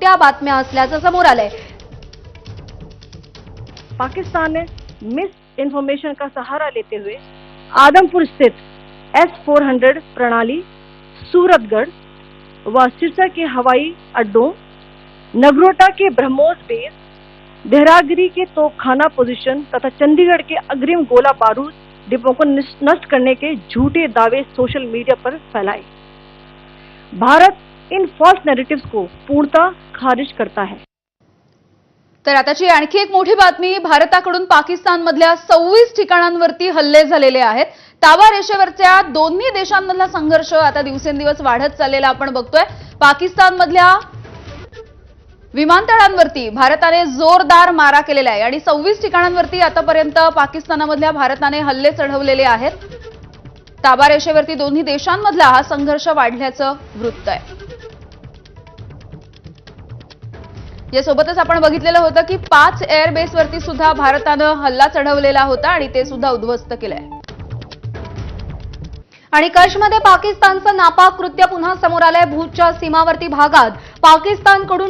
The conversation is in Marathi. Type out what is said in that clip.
खोट्या बातम्या असल्याचं समोर आलंय. पाकिस्तान ने मिस इन्फॉर्मेशन का सहारा लेते हुए आदमपुर स्थित एस फोर हंड्रेड प्रणाली, सूरतगढ़ व सिरसा के हवाई अड्डों, नगरोटा के ब्रह्मोस बेस, देहरागिरी के तोपखाना पोजीशन तथा चंडीगढ़ के अग्रिम गोला बारूद डिपो को नष्ट करने के झूठे दावे सोशल मीडिया पर फैलाए। भारत इन फॉल्स नैरेटिव्स को पूर्णतः खारिज करता है। तर आताची आणखी एक मोठी बातमी भारताकडून पाकिस्तानमधल्या सव्वीस ठिकाणांवरती हल्ले झालेले आहेत. ताबा रेषेवरच्या दोन्ही देशांमधला संघर्ष आता दिवसेंदिवस वाढत चाललेला आपण बघतोय. पाकिस्तानमधल्या विमानतळांवरती भारताने जोरदार मारा केलेला आहे आणि सव्वीस ठिकाणांवरती आतापर्यंत पाकिस्तानामधल्या भारताने हल्ले चढवलेले आहेत. ताबा रेषेवरती दोन्ही देशांमधला हा संघर्ष वाढल्याचं वृत्त आहे. यासोबतच आपण बघितलेलं होतं की पाच एअरबेसवरती सुद्धा भारतानं हल्ला चढवलेला होता आणि ते सुद्धा उद्ध्वस्त केलंय. आणि कशमध्ये पाकिस्तानचं नापाक कृत्य पुन्हा समोर आलंय. भूजच्या सीमावर्ती भागात पाकिस्तानकडून